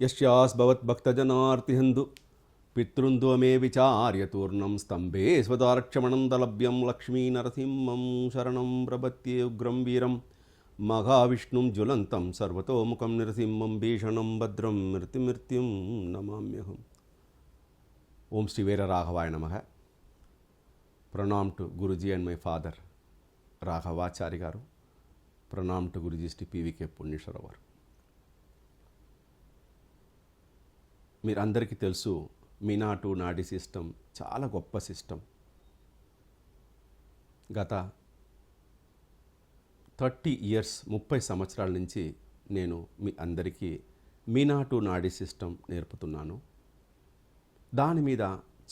యస్యాస్భవద్భక్తజనార్తిహందు పితృందో మే విచార్య తూర్ణం స్తంభే స్వదారక్షమణం దలభ్యం లక్ష్మీనరసింహం శరణం ప్రపత్యే ఉగ్రం వీరం మహావిష్ణుం జ్వలంతం సర్వతోముఖం నరసింహం భీషణం భద్రం మృత్యుమృత్యుం నమామ్యహం ఓం శ్రీ వీర రాఘవాయ నమ Pranam to Guruji and my father Raghavachari గారు ప్రణామ్ టు గురుజీ శ్రీ పివికే పుణ్యేశ్వర మీరు మీరందరికీ తెలుసు మీనాటు నాడి సిస్టమ్ చాలా గొప్ప సిస్టమ్ గత థర్టీ ఇయర్స్ ముప్పై సంవత్సరాల నుంచి నేను మీ అందరికీ మీనాటు నాడి సిస్టమ్ నేర్పుతున్నాను. దాని మీద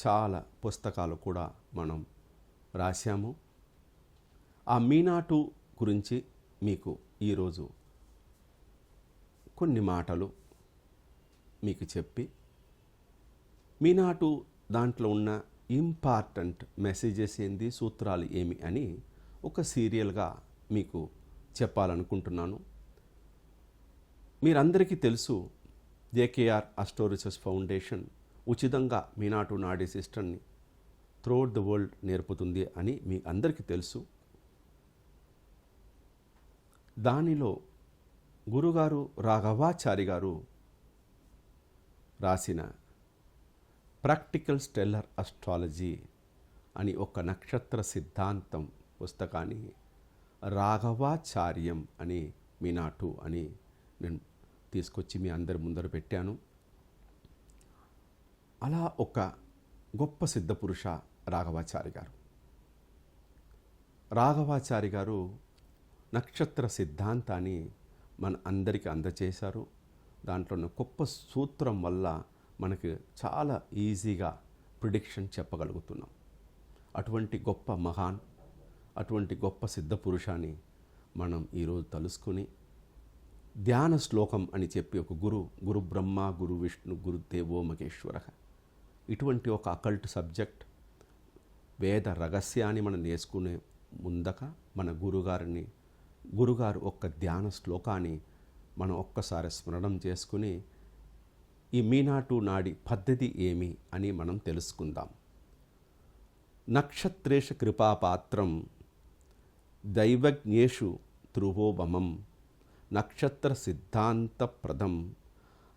చాలా పుస్తకాలు కూడా మనం రాశాము. ఆ మీనాటు గురించి మీకు ఈరోజు కొన్ని మాటలు మీకు చెప్పి మీనాటు దాంట్లో ఉన్న ఇంపార్టెంట్ మెసేజెస్ ఏంది సూత్రాలు ఏమి అని ఒక సీరియల్గా మీకు చెప్పాలనుకుంటున్నాను. మీరందరికీ తెలుసు జేకేఆర్ అస్టోరిసెస్ ఫౌండేషన్ ఉచితంగా మీనాటు నాడీ సిస్టర్ని త్రూఅవుట్ ద వరల్డ్ నేర్పుతుంది అని మీ అందరికీ తెలుసు. దానిలో గురుగారు రాఘవాచారి గారు రాసిన ప్రాక్టికల్ స్టెల్లర్ అస్ట్రాలజీ అని ఒక నక్షత్ర సిద్ధాంతం పుస్తకాన్ని రాఘవాచార్యం అని మీనాటు అని నేను తీసుకొచ్చి మీ అందరి ముందర పెట్టాను. అలా ఒక గొప్ప సిద్ధపురుష రాఘవాచారి గారు. రాఘవాచారి గారు నక్షత్ర సిద్ధాంతాన్ని మన అందరికీ అందచేశారు దాంట్లో ఉన్న గొప్ప సూత్రం వల్ల మనకు చాలా ఈజీగా ప్రిడిక్షన్ చెప్పగలుగుతున్నాం. అటువంటి గొప్ప మహాన్ అటువంటి గొప్ప సిద్ధ పురుషాన్ని మనం ఈరోజు తలుసుకుని ధ్యాన శ్లోకం అని చెప్పి ఒక గురు గురు బ్రహ్మ గురు విష్ణు గురు దేవో మహేశ్వర. ఇటువంటి ఒక అకల్ట్ సబ్జెక్ట్ వేద రహస్యాన్ని మనం నేర్చుకునే ముందక మన గురుగారిని గురుగారు ఒక్క ధ్యాన శ్లోకాన్ని మనం ఒక్కసారి స్మరణం చేసుకుని ఈ మీనాటు నాడి పద్ధతి ఏమి అని మనం తెలుసుకుందాం. నక్షత్రేష కృపాపాత్రం దైవజ్ఞేషు ధ్రువోభమం నక్షత్ర సిద్ధాంతప్రదం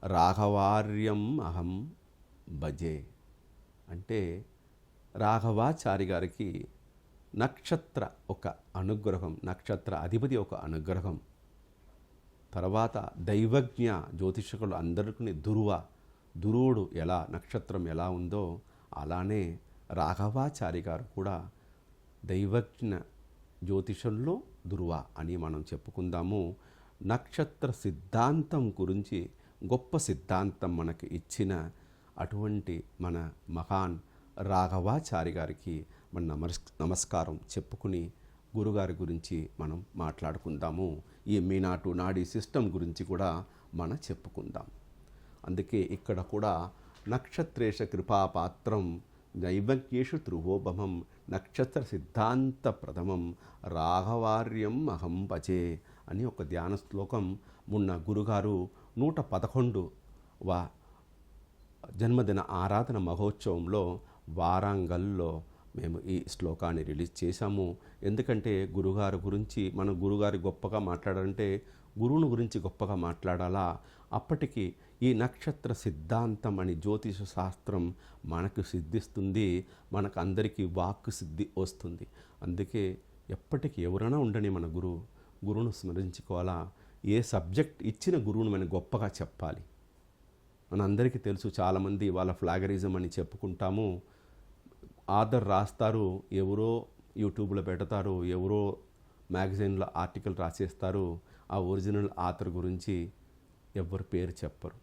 రాఘవార్యం అహం భజే. అంటే రాఘవాచారి గారికి నక్షత్ర ఒక అనుగ్రహం నక్షత్ర అధిపతి ఒక అనుగ్రహం తర్వాత దైవజ్ఞ జ్యోతిషకులు అందరికీ దురువ దురువుడు ఎలా నక్షత్రం ఎలా ఉందో అలానే రాఘవాచారి గారు కూడా దైవజ్ఞ జ్యోతిషంలో దురువ అని మనం చెప్పుకుందాము. నక్షత్ర సిద్ధాంతం గురించి గొప్ప సిద్ధాంతం మనకి ఇచ్చిన అటువంటి మన మహాన్ రాఘవాచారి గారికి మన నమస్ నమస్కారం చెప్పుకుని గురుగారి గురించి మనం మాట్లాడుకుందాము. ఈ మీనాటు నాడీ సిస్టమ్ గురించి కూడా మనం చెప్పుకుందాం. అందుకే ఇక్కడ కూడా నక్షత్రేష కృపాపాత్రం నైవజ్ఞేషు ధ్రువోభమం నక్షత్ర సిద్ధాంత ప్రథమం రాఘవార్యం అహం భజే అని ఒక ధ్యాన శ్లోకం మొన్న గురుగారు నూట పదకొండు వా జన్మదిన ఆరాధన మహోత్సవంలో వారాంగల్లో మేము ఈ శ్లోకాన్ని రిలీజ్ చేశాము. ఎందుకంటే గురుగారి గురించి మనం గురుగారి గొప్పగా మాట్లాడాలంటే గురువుని గురించి గొప్పగా మాట్లాడాలా? అప్పటికి ఈ నక్షత్ర సిద్ధాంతం అని జ్యోతిష శాస్త్రం మనకు సిద్ధిస్తుంది మనకు అందరికీ వాక్కు సిద్ధి వస్తుంది. అందుకే ఎప్పటికీ ఎవరైనా ఉండని మన గురువు గురువును స్మరించుకోవాలా? ఏ సబ్జెక్ట్ ఇచ్చిన గురువును మనం గొప్పగా చెప్పాలి? మనందరికీ తెలుసు చాలామంది వాళ్ళ ఫ్లాగరిజం అని చెప్పుకుంటాము. ఆధర్ రాస్తారు ఎవరో యూట్యూబ్లో పెడతారు ఎవరో మ్యాగజైన్లో ఆర్టికల్ రాసేస్తారు ఆ ఒరిజినల్ ఆథర్ గురించి ఎవరు పేరు చెప్పరు.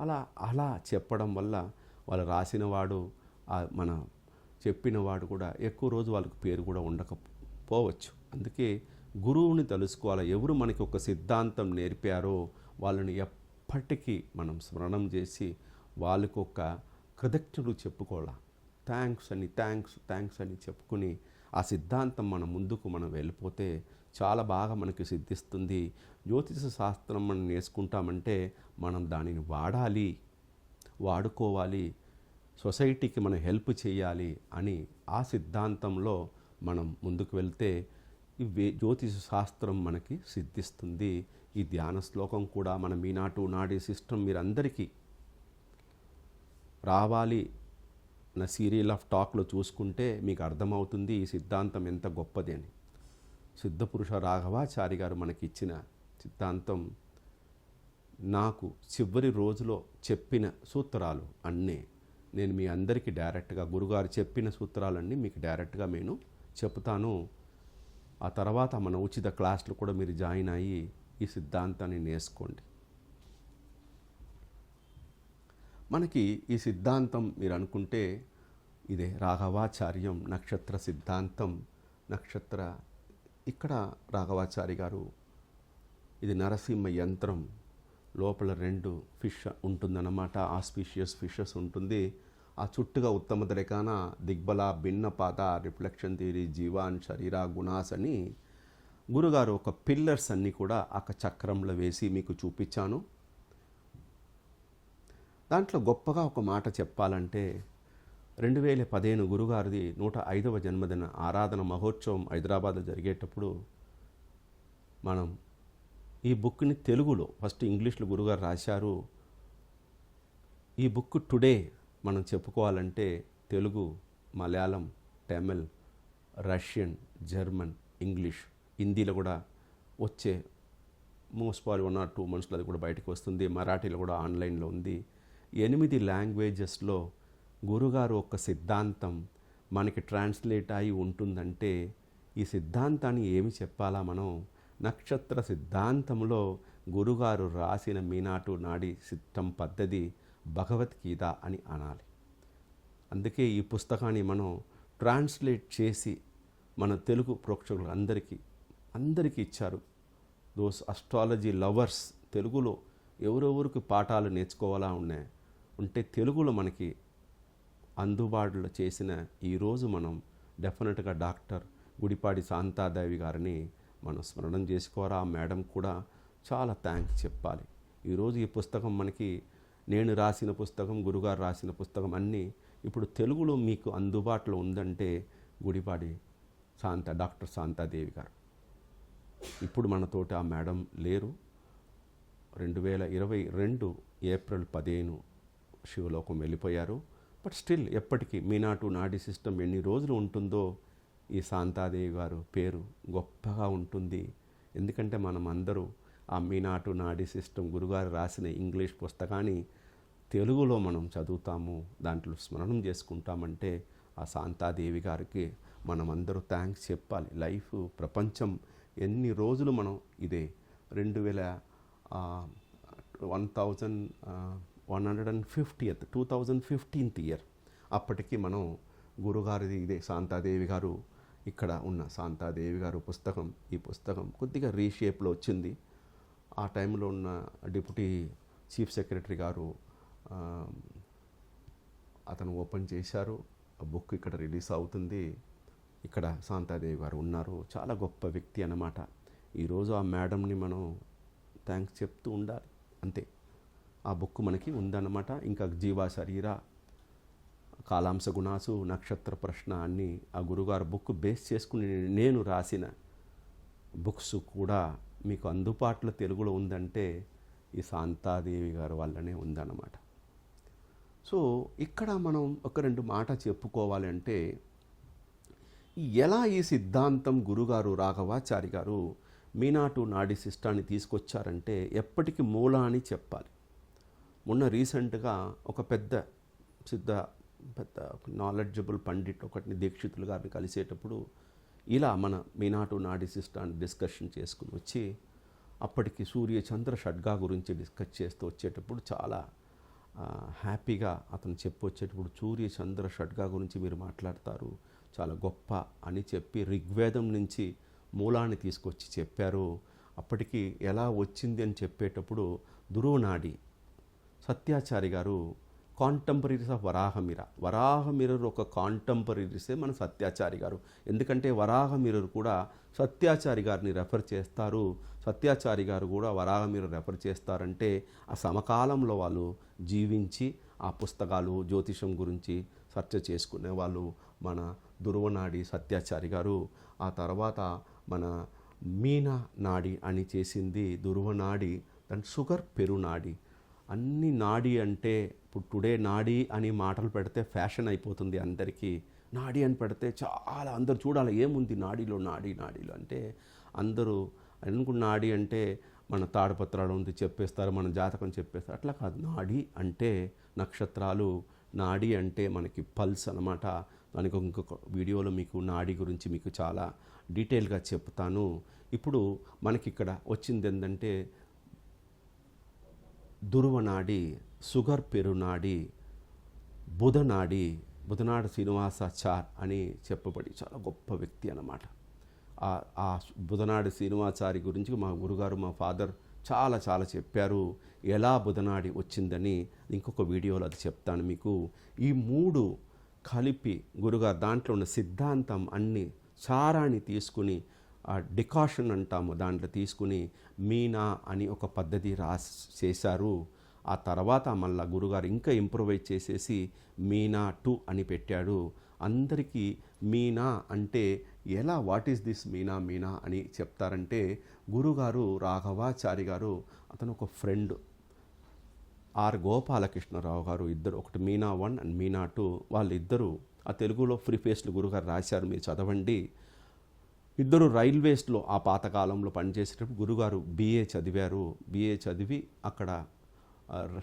అలా అలా చెప్పడం వల్ల వాళ్ళు రాసినవాడు మన చెప్పినవాడు కూడా ఎక్కువ రోజు వాళ్ళకి పేరు కూడా ఉండకపోవచ్చు. అందుకే గురువుని తెలుసుకోవాలి. ఎవరు మనకి ఒక సిద్ధాంతం నేర్పారో వాళ్ళని ఎప్పటికీ మనం స్మరణం చేసి వాళ్ళకు ఒక కృతజ్ఞతలు చెప్పుకోవాలి. థ్యాంక్స్ అని థ్యాంక్స్ థ్యాంక్స్ అని చెప్పుకుని ఆ సిద్ధాంతం మన ముందుకు మనం వెళ్ళిపోతే చాలా బాగా మనకి సిద్ధిస్తుంది. జ్యోతిష శాస్త్రం మనం నేర్చుకుంటామంటే మనం దానిని వాడాలి వాడుకోవాలి సొసైటీకి మనం హెల్ప్ చేయాలి అని ఆ సిద్ధాంతంలో మనం ముందుకు వెళ్తే ఇవి జ్యోతిష శాస్త్రం మనకి సిద్ధిస్తుంది. ఈ ధ్యాన శ్లోకం కూడా మన మీనాటు నాడి సిస్టమ్ మీరందరికీ రావాలి. నా సీరియల్ ఆఫ్ టాక్లో చూసుకుంటే మీకు అర్థమవుతుంది ఈ సిద్ధాంతం ఎంత గొప్పది అని. సిద్ధపురుష రాఘవాచారి గారు మనకి ఇచ్చిన సిద్ధాంతం నాకు చివరి రోజులో చెప్పిన సూత్రాలు అన్నీ. నేను మీ అందరికీ డైరెక్ట్గా గురుగారు చెప్పిన సూత్రాలన్నీ మీకు డైరెక్ట్గా నేను చెప్తాను. ఆ తర్వాత మన ఉచిత క్లాసులు కూడా మీరు జాయిన్ అయ్యి ఈ సిద్ధాంతాన్ని నేర్చుకోండి. మనకి ఈ సిద్ధాంతం మీరు అనుకుంటే ఇదే రాఘవాచార్యం నక్షత్ర సిద్ధాంతం నక్షత్ర ఇక్కడ రాఘవాచారి గారు ఇది నరసింహ యంత్రం లోపల రెండు ఫిష్ ఉంటుందన్నమాట ఆస్పీషియస్ ఫిషెస్ ఉంటుంది. ఆ చుట్టుగా ఉత్తమ దరికాన దిగ్బల భిన్నపాత రిఫ్లెక్షన్ థియరీ జీవాన్ శరీర గుణాస్ అని గురుగారు ఒక పిల్లర్స్ అన్నీ కూడా ఒక చక్రంలో వేసి మీకు చూపించాను. దాంట్లో గొప్పగా ఒక మాట చెప్పాలంటే రెండు వేల పదిహేను గురుగారిది నూట ఐదవ జన్మదిన ఆరాధన మహోత్సవం హైదరాబాద్లో జరిగేటప్పుడు మనం ఈ బుక్ని తెలుగులో ఫస్ట్ ఇంగ్లీష్లో గురుగారు రాశారు. ఈ బుక్ టుడే మనం చెప్పుకోవాలంటే Telugu Malayalam Tamil Russian German English హిందీలో కూడా వచ్చే మోస్ట్ పాల్ వన్ ఆర్ టూ మంత్స్లో అది కూడా బయటకు వస్తుంది. మరాఠీలో కూడా ఆన్లైన్లో ఉంది. ఎనిమిది లాంగ్వేజెస్లో గురుగారు ఒక సిద్ధాంతం మనకి ట్రాన్స్లేట్ అయి ఉంటుందంటే ఈ సిద్ధాంతాన్ని ఏమి చెప్పాలా మనం? నక్షత్ర సిద్ధాంతంలో గురుగారు రాసిన మీనాటు నాడి సిద్ధం పద్ధతి భగవద్గీత అని అనాలి. అందుకే ఈ పుస్తకాన్ని మనం ట్రాన్స్లేట్ చేసి మన తెలుగు ప్రేక్షకులు అందరికీ అందరికీ ఇచ్చారు. దోస్ అస్ట్రాలజీ లవర్స్ తెలుగులో ఎవరెవరికి పాఠాలు నేర్చుకోవాలా ఉన్నాయి? ఉంటే తెలుగులో మనకి అందుబాటులో చేసిన ఈరోజు మనం డెఫినెట్గా డాక్టర్ గుడిపాడి శాంతాదేవి గారిని మనం స్మరణం చేసుకోరా ఆ మేడం కూడా చాలా థ్యాంక్స్ చెప్పాలి. ఈరోజు ఈ పుస్తకం మనకి నేను రాసిన పుస్తకం గురుగారు రాసిన పుస్తకం అన్నీ ఇప్పుడు తెలుగులో మీకు అందుబాటులో ఉందంటే గుడిపాడి శాంత డాక్టర్ శాంతాదేవి గారు. ఇప్పుడు మనతోటి ఆ మేడం లేరు. రెండు వేల ఇరవై రెండు ఏప్రిల్ పదిహేను శివలోకం వెళ్ళిపోయారు. బట్ స్టిల్ ఎప్పటికీ మీనాటు నాడి సిస్టమ్ ఎన్ని రోజులు ఉంటుందో ఈ శాంతాదేవి గారు పేరు గొప్పగా ఉంటుంది. ఎందుకంటే మనం అందరూ ఆ మీనాటు నాడి సిస్టమ్ గురుగారు రాసిన ఇంగ్లీష్ పుస్తకాన్ని తెలుగులో మనం చదువుతాము దాంట్లో స్మరణం చేసుకుంటామంటే ఆ శాంతాదేవి గారికి మనం అందరూ థ్యాంక్స్ చెప్పాలి. లైఫ్ ప్రపంచం ఎన్ని రోజులు మనం ఇదే రెండు వేల one thousand one hundred and fiftieth two thousand fifteenth year. అప్పటికి మనం గురుగారిది ఇదే శాంతాదేవి గారు ఇక్కడ ఉన్న శాంతాదేవి గారు పుస్తకం ఈ పుస్తకం కొద్దిగా రీషేప్లో వచ్చింది. ఆ టైంలో ఉన్న డిప్యూటీ చీఫ్ సెక్రటరీ గారు అతను ఓపెన్ చేశారు. ఆ బుక్ ఇక్కడ రిలీజ్ అవుతుంది. ఇక్కడ శాంతాదేవి గారు ఉన్నారు. చాలా గొప్ప వ్యక్తి అన్నమాట. ఈరోజు ఆ మేడంని మనం థ్యాంక్స్ చెప్తూ ఉండాలి. అంతే. ఆ బుక్ మనకి ఉందన్నమాట. ఇంకా జీవ శరీర కాలాంశ గుణాసు నక్షత్ర ప్రశ్న అన్ని ఆ గురుగారు బుక్ బేస్ చేసుకుని నేను రాసిన బుక్స్ కూడా మీకు అందుబాటులో తెలుగులో ఉందంటే ఈ శాంతాదేవి గారు వల్లనే ఉందన్నమాట. సో ఇక్కడ మనం ఒక రెండు మాట చెప్పుకోవాలంటే ఎలా ఈ సిద్ధాంతం గురుగారు రాఘవాచారి గారు మీనాటు నాడి శిష్టాన్ని తీసుకొచ్చారంటే ఎప్పటికీ మూల అని చెప్పాలి. మొన్న రీసెంట్గా ఒక పెద్ద సిద్ధ పెద్ద నాలెడ్జబుల్ పండిట్ ఒకటిని దీక్షితులు గారిని కలిసేటప్పుడు ఇలా మన మీనాటు నాడి సిస్టాన్ని డిస్కషన్ చేసుకుని వచ్చి అప్పటికి సూర్య చంద్ర షడ్గా గురించి డిస్కస్ చేస్తూ వచ్చేటప్పుడు చాలా హ్యాపీగా అతను చెప్పి వచ్చేటప్పుడు సూర్య చంద్ర షడ్గా గురించి మీరు మాట్లాడతారు చాలా గొప్ప అని చెప్పి ఋగ్వేదం నుంచి మూలాన్ని తీసుకొచ్చి చెప్పారు. అప్పటికి ఎలా వచ్చింది అని చెప్పేటప్పుడు దురువనాడి సత్యాచారి గారు కాంటెంపరీస్ ఆఫ్ వరాహ వరాహమిరర్ వరాహ ఒక కాంటెంపరీసే మన సత్యాచారి గారు. ఎందుకంటే వరాహమిరర్ కూడా సత్యాచారి గారిని రెఫర్ చేస్తారు. సత్యాచారి గారు కూడా వరాహమిరర్ రెఫర్ చేస్తారంటే ఆ సమకాలంలో వాళ్ళు జీవించి ఆ పుస్తకాలు జ్యోతిషం గురించి చర్చ చేసుకునే వాళ్ళు మన దుర్వనాడి సత్యాచారి గారు. ఆ తర్వాత మన మీనా నాడి అని చేసింది దుర్వనాడి దాని షుగర్ పెరునాడి అన్ని నాడీ అంటే ఇప్పుడు టుడే నాడీ అని మాటలు పెడితే ఫ్యాషన్ అయిపోతుంది అందరికీ. నాడీ అని పెడితే చాలా అందరు చూడాలి ఏముంది నాడీలో నాడీ నాడీలో అంటే అందరూ అనుకున్న నాడీ అంటే మన తాడపత్రాలు ఉంది చెప్పేస్తారు మన జాతకం చెప్పేస్తారు. అట్లా కాదు నాడీ అంటే నక్షత్రాలు నాడీ అంటే మనకి పల్స్ అనమాట దానికి ఇంకొక వీడియోలో మీకు నాడీ గురించి మీకు చాలా డీటెయిల్గా చెప్తాను. ఇప్పుడు మనకి ఇక్కడ వచ్చింది ఏంటంటే దుర్వనాడి షుగర్ పెరునాడి బుధనాడి బుధనాడు శ్రీనివాసాచార్ అని చెప్పబడి చాలా గొప్ప వ్యక్తి అన్నమాట. ఆ- బుధనాడు బుధనాడి శ్రీనివాచారి గురించి మా గురుగారు మా ఫాదర్ చాలా చాలా చెప్పారు. ఎలా బుధనాడి వచ్చిందని ఇంకొక వీడియోలో అది చెప్తాను మీకు. ఈ మూడు కలిపి గురుగారు దాంట్లో ఉన్న సిద్ధాంతం అన్ని చారాన్ని తీసుకుని డికాషన్ అంటాము. దాంట్లో తీసుకుని మీనా అని ఒక పద్ధతి రాసి చేశారు. ఆ తర్వాత మళ్ళా గురుగారు ఇంకా ఇంప్రూవైజ్ చేసేసి మీనా టూ అని పెట్టాడు. అందరికీ మీనా అంటే ఎలా వాట్ ఈస్ దిస్ మీనా మీనా అని చెప్తారంటే గురుగారు రాఘవాచారి గారు అతను ఒక ఫ్రెండ్. ఆర్ గోపాలకృష్ణరావు గారు ఇద్దరు ఒకటి మీనా వన్ అండ్ మీనా టూ వాళ్ళిద్దరూ ఆ తెలుగులో ఫ్రీ ఫేస్లు గురుగారు రాశారు మీరు చదవండి. ఇద్దరు రైల్వేస్లో ఆ పాతకాలంలో పనిచేసేటప్పుడు గురుగారు బీఏ చదివారు. బీఏ చదివి అక్కడ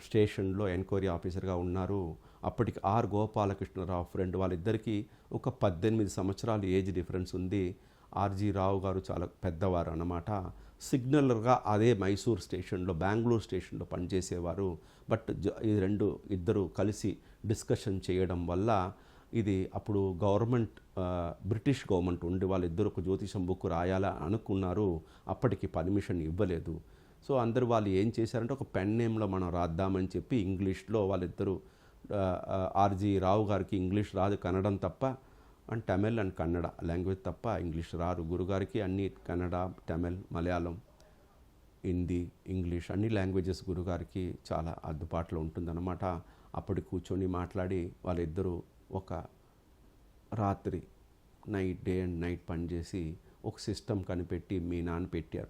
స్టేషన్లో ఎంక్వైరీ ఆఫీసర్గా ఉన్నారు. అప్పటికి ఆర్ గోపాలకృష్ణరావు ఫ్రెండ్ వాళ్ళిద్దరికీ ఒక పద్దెనిమిది సంవత్సరాలు ఏజ్ డిఫరెన్స్ ఉంది. ఆర్జీ రావు గారు చాలా పెద్దవారు అన్నమాట. సిగ్నలర్గా అదే మైసూర్ స్టేషన్లో బెంగళూరు స్టేషన్లో పనిచేసేవారు. బట్ ఈ రెండు ఇద్దరు కలిసి డిస్కషన్ చేయడం వల్ల ఇది అప్పుడు గవర్నమెంట్ బ్రిటిష్ గవర్నమెంట్ ఉండి వాళ్ళిద్దరు ఒక జ్యోతిషం బుక్ రాయాలా అనుకున్నారు. అప్పటికి పర్మిషన్ ఇవ్వలేదు. సో అందరు వాళ్ళు ఏం చేశారంటే ఒక పెన్ నేమ్లో మనం రాద్దామని చెప్పి ఇంగ్లీష్లో వాళ్ళిద్దరూ ఆర్జీ రావు గారికి ఇంగ్లీష్ రాదు కన్నడం తప్ప and Tamil and Kannada language తప్ప ఇంగ్లీష్ రారు గురుగారికి అన్ని కన్నడ తమిళ్ మలయాళం హిందీ ఇంగ్లీష్ అన్ని లాంగ్వేజెస్ గురుగారికి చాలా అందుబాటులో ఉంటుందన్నమాట. అప్పుడు కూర్చొని మాట్లాడి వాళ్ళిద్దరూ ఒక రాత్రి నైట్ డే అండ్ నైట్ పనిచేసి ఒక సిస్టమ్ కనిపెట్టి మీనా అని పెట్టారు.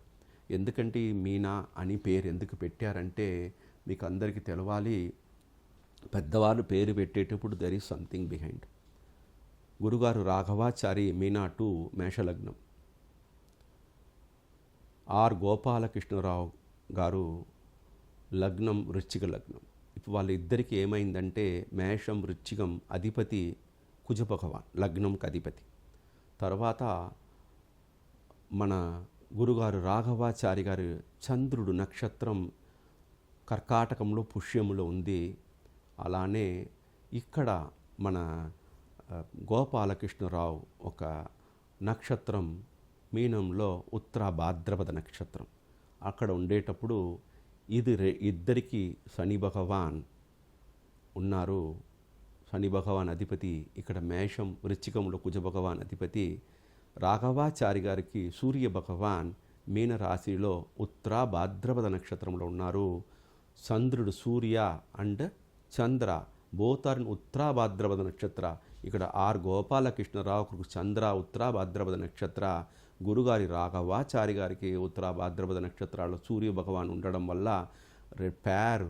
ఎందుకంటే ఈ మీనా అని పేరు ఎందుకు పెట్టారంటే మీకు అందరికీ తెలవాలి పెద్దవాళ్ళు పేరు పెట్టేటప్పుడు దెర్ ఈజ్ సంథింగ్ బిహైండ్ గురుగారు రాఘవాచారి మీనా టు మేషలగ్నం. ఆర్ గోపాలకృష్ణరావు గారు లగ్నం వృశ్చిక లగ్నం. ఇప్పుడు వాళ్ళిద్దరికి ఏమైందంటే మేషం వృచ్చికం అధిపతి కుజ భగవాన్ లగ్నంకి అధిపతి తర్వాత మన గురుగారు రాఘవాచారి గారు చంద్రుడు నక్షత్రం కర్కాటకంలో పుష్యములో ఉంది. అలానే ఇక్కడ మన గోపాలకృష్ణరావు ఒక నక్షత్రం మీనంలో ఉత్తర భాద్రపద నక్షత్రం. అక్కడ ఉండేటప్పుడు ఇది ఇద్దరికి శని భగవాన్ ఉన్నారు. శని భగవాన్ అధిపతి ఇక్కడ మేషం వృశ్చికంలో కుజ భగవాన్ అధిపతి రాఘవాచారి గారికి సూర్య భగవాన్ మీన రాశిలో ఉత్తర భాద్రపద నక్షత్రంలో ఉన్నారు. చంద్రుడు Surya and Chandra both are భాద్రపద నక్షత్ర ఇక్కడ ఆర్ గోపాలకృష్ణరావుకు చంద్ర ఉత్తర భాద్రపద నక్షత్ర గురుగారి రాఘవాచారి గారికి ఉత్తర భాద్రపద నక్షత్రాల్లో సూర్య భగవాన్ ఉండడం వల్ల పేర్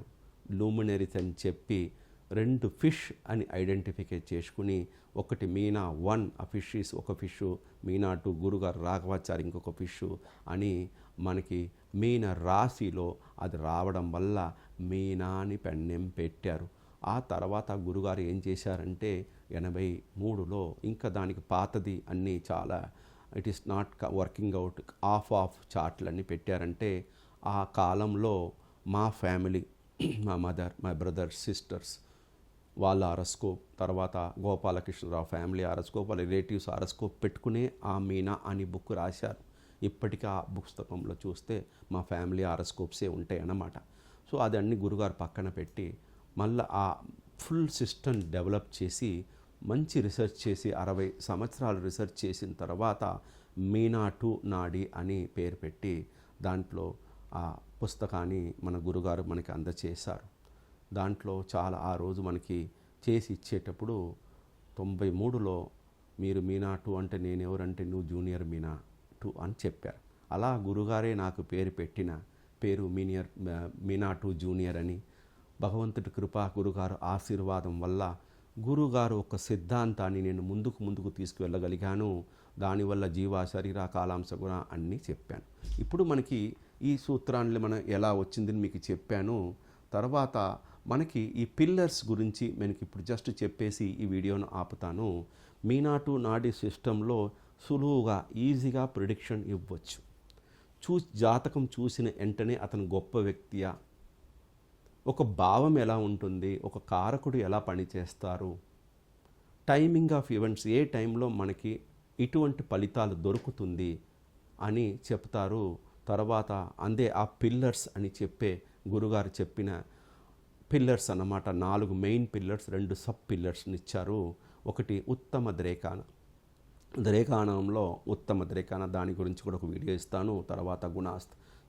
లూమినరీస్ అని చెప్పి రెండు ఫిష్ అని ఐడెంటిఫికేట్ చేసుకుని ఒకటి మీనా వన్ ఆ ఫిష్ ఈస్ ఒక ఫిష్ మీనా టూ గురుగారు రాఘవాచారి ఇంకొక ఫిష్ అని మనకి మీన రాశిలో అది రావడం వల్ల మీనా అని పెన్నెం పెట్టారు. ఆ తర్వాత గురుగారు ఏం చేశారంటే ఎనభై మూడులో ఇంకా దానికి పాతది అన్నీ చాలా it is not working out of of చార్ట్లన్నీ పెట్టారంటే ఆ కాలంలో మా ఫ్యామిలీ మా మదర్ మై బ్రదర్స్ సిస్టర్స్ వాళ్ళ అరస్కోప్ తర్వాత గోపాలకృష్ణరావు ఫ్యామిలీ అరస్కోప్ వాళ్ళ రిలేటివ్స్ అరస్కోప్ పెట్టుకునే ఆ మీనా అని బుక్ రాశారు. ఇప్పటికీ ఆ పుస్తకంలో చూస్తే మా ఫ్యామిలీ అరస్కోప్సే ఉంటాయి అన్నమాట సో అది అన్ని గురుగారు పక్కన పెట్టి మళ్ళీ ఆ ఫుల్ సిస్టమ్ డెవలప్ చేసి మంచి రీసెర్చ్ చేసి అరవై సంవత్సరాలు రీసెర్చ్ చేసిన తర్వాత మీనా టు నాడి అని పేరు పెట్టి దాంట్లో ఆ పుస్తకాన్ని మన గురుగారు మనకి అందచేశారు. దాంట్లో చాలా ఆ రోజు మనకి చేసి ఇచ్చేటప్పుడు తొంభై మూడులో మీరు మీనా టూ అంటే నేను ఎవరంటే నువ్వు జూనియర్ మీనా టూ అని చెప్పారు. అలా గురుగారే నాకు పేరు పెట్టిన పేరు మీనియర్ మీనా టూ జూనియర్ అని భగవంతుడి కృపా గురుగారు ఆశీర్వాదం వల్ల గురుగారు ఒక సిద్ధాంతాన్ని నేను ముందుకు ముందుకు తీసుకువెళ్ళగలిగాను. దానివల్ల జీవ శరీర కాలాంశ గుణ అన్నీ చెప్పాను. ఇప్పుడు మనకి ఈ సూత్రాన్ని మనం ఎలా వచ్చిందని మీకు చెప్పాను. తర్వాత మనకి ఈ పిల్లర్స్ గురించి మనకి ఇప్పుడు జస్ట్ చెప్పేసి ఈ వీడియోను ఆపుతాను. మీనాటు నాడి సిస్టంలో సులువుగా ఈజీగా ప్రిడిక్షన్ ఇవ్వచ్చు. చూ జాతకం చూసిన వెంటనే అతను గొప్ప వ్యక్తియా? ఒక భావం ఎలా ఉంటుంది? ఒక కారకుడు ఎలా పనిచేస్తారు? టైమింగ్ ఆఫ్ ఈవెంట్స్ ఏ టైంలో మనకి ఇటువంటి ఫలితాలు దొరుకుతుంది అని చెప్తారు. తర్వాత అందే ఆ పిల్లర్స్ అని చెప్పే గురుగారు చెప్పిన పిల్లర్స్ అన్నమాట. నాలుగు మెయిన్ పిల్లర్స్ రెండు సబ్ పిల్లర్స్ని ఇచ్చారు. ఒకటి ఉత్తమ ద్రేకాన ద్రేకాణంలో ఉత్తమ ద్రేకాన దాని గురించి కూడా ఒక వీడియో ఇస్తాను. తర్వాత గుణాస్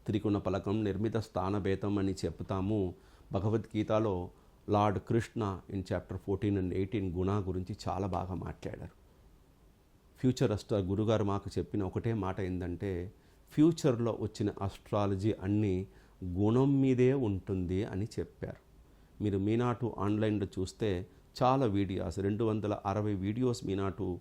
త్రిగుణ ఫలకం నిర్మిత స్థానభేదం అని చెప్తాము. భగవద్గీతలో Lord Krishna in chapter fourteen and eighteen గుణ గురించి చాలా బాగా మాట్లాడారు. ఫ్యూచర్ అస్ట్రా గురుగారు మాకు చెప్పిన ఒకటే మాట ఏంటంటే ఫ్యూచర్లో వచ్చిన అస్ట్రాలజీ అన్నీ గుణం మీదే ఉంటుంది అని చెప్పారు. మీరు మీనాటు ఆన్లైన్లో చూస్తే చాలా వీడియోస్ రెండు వందల అరవై వీడియోస్ మీనాటు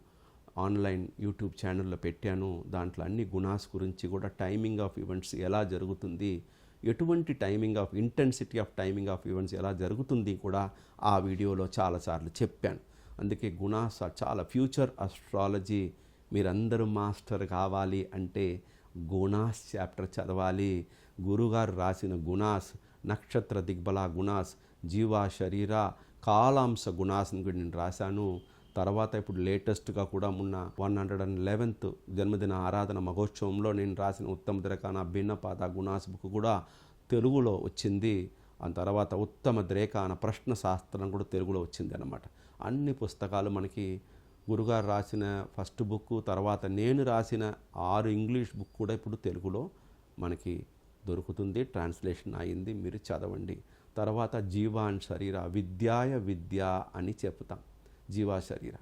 ఆన్లైన్ యూట్యూబ్ ఛానల్లో పెట్టాను. దాంట్లో అన్ని గుణాస్ గురించి కూడా టైమింగ్ ఆఫ్ ఈవెంట్స్ ఎలా జరుగుతుంది ఎటువంటి timing of intensity of timing of events ఎలా జరుగుతుంది కూడా ఆ వీడియోలో చాలాసార్లు చెప్పాను. అందుకే గుణాస్ చాలా ఫ్యూచర్ అస్ట్రాలజీ మీరందరూ మాస్టర్ కావాలి అంటే గుణాస్ చాప్టర్ చదవాలి. గురుగారు రాసిన గుణాస్ నక్షత్ర దిగ్బల గుణాస్ జీవ శరీర కాలాంశ గుణాస్ని కూడా నేను రాశాను. తర్వాత ఇప్పుడు లేటెస్ట్గా కూడా మొన్న వన్ హండ్రెడ్ అండ్ లెవెన్త్ జన్మదిన ఆరాధన మహోత్సవంలో నేను రాసిన ఉత్తమ ద్రేఖాన భిన్నపాద గుణాస్ బుక్ కూడా తెలుగులో వచ్చింది. ఆ తర్వాత ఉత్తమ ద్రేఖాన ప్రశ్న శాస్త్రం కూడా తెలుగులో వచ్చింది అనమాట అన్ని పుస్తకాలు మనకి గురుగారు రాసిన ఫస్ట్ బుక్ తర్వాత నేను రాసిన ఆరు ఇంగ్లీష్ బుక్ కూడా ఇప్పుడు తెలుగులో మనకి దొరుకుతుంది ట్రాన్స్లేషన్ అయింది మీరు చదవండి. తర్వాత జీవాన్ శరీర విద్యాయ విద్య అని చెప్తాం. జీవా శరీర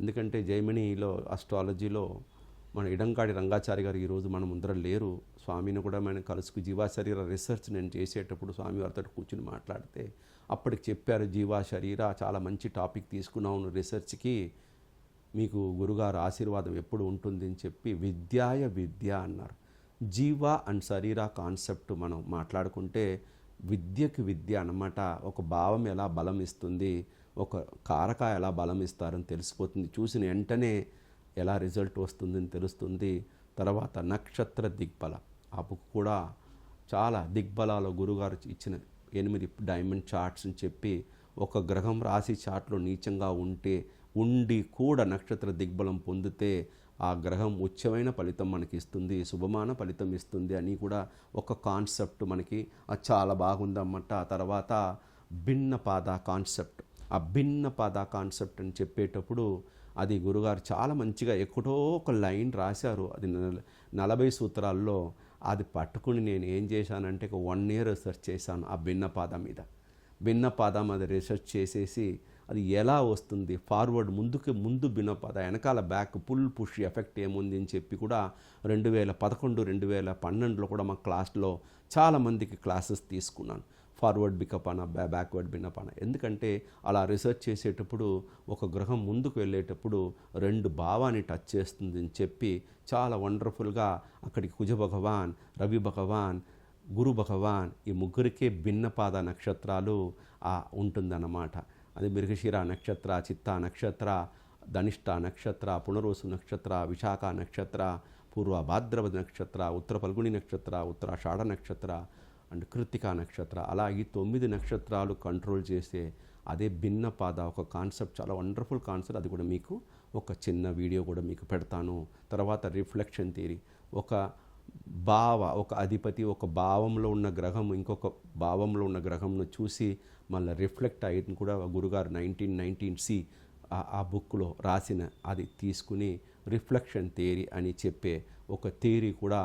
ఎందుకంటే జైమినిలో అస్ట్రాలజీలో మన ఇడంకాడి రంగాచారి గారు ఈరోజు మన ముందర లేరు. స్వామిని కూడా మనం కలుసుకు జీవా శరీర రీసెర్చ్ నేను చేసేటప్పుడు స్వామి వారితో కూర్చుని మాట్లాడితే అప్పటికి చెప్పారు జీవా శరీర చాలా మంచి టాపిక్ తీసుకున్నావు రీసెర్చ్కి మీకు గురుగారు ఆశీర్వాదం ఎప్పుడు ఉంటుంది అని చెప్పి విద్యాయ విద్య అన్నారు. జీవ అండ్ శరీర కాన్సెప్ట్ మనం మాట్లాడుకుంటే విద్యకి విద్య అన్నమాట. ఒక భావం ఎలా బలం ఇస్తుంది ఒక కారక ఎలా బలం ఇస్తారని తెలిసిపోతుంది. చూసిన వెంటనే ఎలా రిజల్ట్ వస్తుందని తెలుస్తుంది. తర్వాత నక్షత్ర దిగ్బల ఆ బుక్ కూడా చాలా దిగ్బలాలో గురుగారు ఇచ్చిన ఎనిమిది డైమండ్ చార్ట్స్ అని చెప్పి ఒక గ్రహం రాశి చార్ట్లో నీచంగా ఉంటే ఉండి కూడా నక్షత్ర దిగ్బలం పొందితే ఆ గ్రహం ఉచ్చమైన ఫలితం మనకి ఇస్తుంది శుభమాన ఫలితం ఇస్తుంది అని కూడా ఒక కాన్సెప్ట్ మనకి అది చాలా బాగుందన్నమాట ఆ తర్వాత భిన్న పాద కాన్సెప్ట్ ఆ భిన్న పాద కాన్సెప్ట్ అని చెప్పేటప్పుడు అది గురుగారు చాలా మంచిగా ఎక్కడో ఒక లైన్ రాశారు. అది నలభై సూత్రాల్లో అది పట్టుకుని నేను ఏం చేశానంటే ఒక వన్ ఇయర్ రీసెర్చ్ చేశాను ఆ భిన్న పాద మీద. భిన్న పాదం అది రీసెర్చ్ చేసేసి అది ఎలా వస్తుంది? ఫార్వర్డ్ ముందుకు ముందు భిన్న వెనకాల బ్యాక్ పుల్ పుష్ ఎఫెక్ట్ ఏముంది అని చెప్పి కూడా రెండు వేల పదకొండు రెండు వేల పన్నెండులో కూడా మా క్లాస్లో చాలామందికి క్లాసెస్ తీసుకున్నాను. ఫార్వర్డ్ బికప్ అన బ్యాక్వర్డ్ బినప్ అన ఎందుకంటే అలా రీసెర్చ్ చేసేటప్పుడు ఒక గ్రహం ముందుకు వెళ్ళేటప్పుడు రెండు భావాన్ని టచ్ చేస్తుంది అని చెప్పి చాలా వండర్ఫుల్గా అక్కడికి కుజ భగవాన్ రవి భగవాన్ గురు భగవాన్ ఈ ముగ్గురికే భిన్నపాద నక్షత్రాలు ఆ ఉంటుందన్నమాట. అది మృగశిర నక్షత్ర చిత్త నక్షత్ర ధనిష్ట నక్షత్ర పునరోసు నక్షత్ర విశాఖ నక్షత్ర పూర్వ భాద్రపద నక్షత్ర ఉత్తర పల్గుని నక్షత్ర ఉత్తరాషాఢ నక్షత్ర అండ్ కృత్తికా నక్షత్ర. అలా ఈ తొమ్మిది నక్షత్రాలు కంట్రోల్ చేసే అదే భిన్న పాద ఒక కాన్సెప్ట్ చాలా వండర్ఫుల్ కాన్సెప్ట్. అది కూడా మీకు ఒక చిన్న వీడియో కూడా మీకు పెడతాను. తర్వాత రిఫ్లెక్షన్ థియరీ. ఒక భావ ఒక అధిపతి ఒక భావంలో ఉన్న గ్రహం ఇంకొక భావంలో ఉన్న గ్రహంను చూసి మళ్ళీ రిఫ్లెక్ట్ అయ్యింది కూడా గురుగారు నైన్టీన్ నైన్టీన్ సి ఆ బుక్లో రాసిన అది తీసుకుని రిఫ్లెక్షన్ థియరీ అని చెప్పే ఒక థియరీ కూడా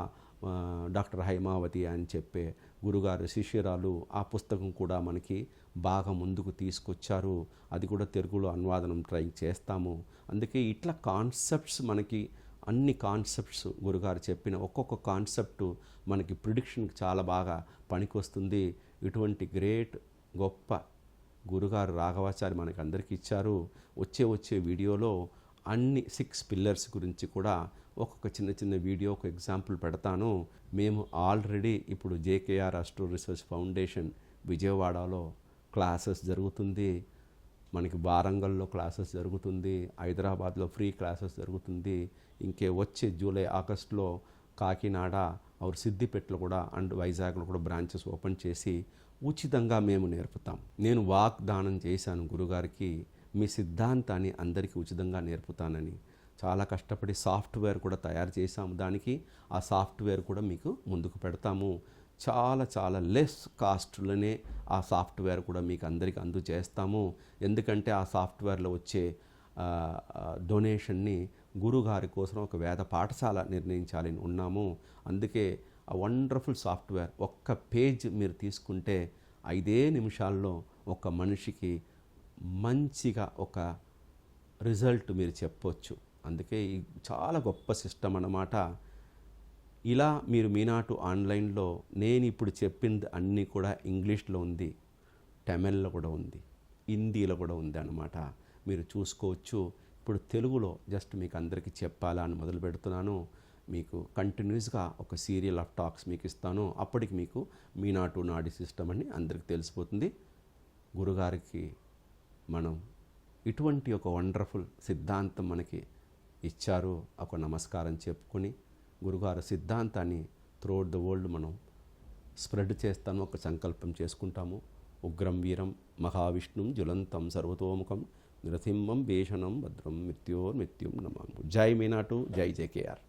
డాక్టర్ హైమావతి అని చెప్పే గురుగారు శిష్యురాలు ఆ పుస్తకం కూడా మనకి బాగా ముందుకు తీసుకొచ్చారు. అది కూడా తెలుగులో అనువాదనం ట్రై చేస్తాము. అందుకే ఇట్లా కాన్సెప్ట్స్ మనకి అన్ని కాన్సెప్ట్స్ గురుగారు చెప్పిన ఒక్కొక్క కాన్సెప్ట్ మనకి ప్రిడిక్షన్కి చాలా బాగా పనికొస్తుంది. ఇటువంటి గ్రేట్ గొప్ప గురుగారు రాఘవాచారి మనకి అందరికీ ఇచ్చారు. వచ్చే వచ్చే వీడియోలో అన్ని సిక్స్ పిల్లర్స్ గురించి కూడా ఒక్కొక్క చిన్న చిన్న వీడియో ఒక ఎగ్జాంపుల్ పెడతాను. మేము ఆల్రెడీ ఇప్పుడు జేకేఆర్ అస్ట్రో రీసెర్చ్ ఫౌండేషన్ విజయవాడలో క్లాసెస్ జరుగుతుంది. మనకి వారంగల్లో క్లాసెస్ జరుగుతుంది. హైదరాబాద్లో ఫ్రీ క్లాసెస్ జరుగుతుంది. ఇంకే వచ్చే జూలై ఆగస్టులో కాకినాడ ఆరు సిద్దిపేటలో కూడా అండ్ వైజాగ్లో కూడా బ్రాంచెస్ ఓపెన్ చేసి ఉచితంగా మేము నేర్పుతాం. నేను వాగ్దానం చేశాను గురుగారికి మీ సిద్ధాంతాన్ని అందరికీ ఉచితంగా నేర్పుతానని. చాలా కష్టపడి సాఫ్ట్వేర్ కూడా తయారు చేశాము దానికి. ఆ సాఫ్ట్వేర్ కూడా మీకు ముందుకు పెడతాము. చాలా చాలా లెస్ కాస్ట్లోనే ఆ సాఫ్ట్వేర్ కూడా మీకు అందరికీ అందజేస్తాము. ఎందుకంటే ఆ సాఫ్ట్వేర్లో వచ్చే డొనేషన్ని గురుగారి కోసం ఒక వేద పాఠశాల నిర్ణయించాలని ఉన్నాము. అందుకే ఆ వండర్ఫుల్ సాఫ్ట్వేర్ ఒక్క పేజ్ మీరు తీసుకుంటే ఐదే నిమిషాల్లో ఒక మనిషికి మంచిగా ఒక రిజల్ట్ మీరు చెప్పొచ్చు. అందుకే ఈ చాలా గొప్ప సిస్టమ్ అన్నమాట. ఇలా మీరు మీనాటు ఆన్లైన్లో నేను ఇప్పుడు చెప్పింది అన్నీ కూడా ఇంగ్లీష్లో ఉంది తమిళ్ళో కూడా ఉంది హిందీలో కూడా ఉంది అన్నమాట. మీరు చూసుకోవచ్చు. ఇప్పుడు తెలుగులో జస్ట్ మీకు అందరికీ చెప్పాలా అని మొదలు పెడుతున్నాను. మీకు కంటిన్యూస్గా ఒక సీరియల్ ఆఫ్ టాక్స్ మీకు ఇస్తాను. అప్పటికి మీకు మీనాటు నాడి సిస్టమ్ అని అందరికీ తెలిసిపోతుంది. గురుగారికి మనం ఇటువంటి ఒక వండర్ఫుల్ సిద్ధాంతం మనకి ఇచ్చారు. ఒక నమస్కారం చెప్పుకొని గురుగారు సిద్ధాంతాన్ని త్రూఅవుట్ ద వరల్డ్ మనం స్ప్రెడ్ చేస్తాను. ఒక సంకల్పం చేసుకుంటాము. ఉగ్రం వీరం మహావిష్ణుం జ్వలంతం సర్వతోముఖం నృసింహం భీషణం భద్రం మృత్యోర్మృత్యుం నమాము జై మీనాటు జై జేకేఆర్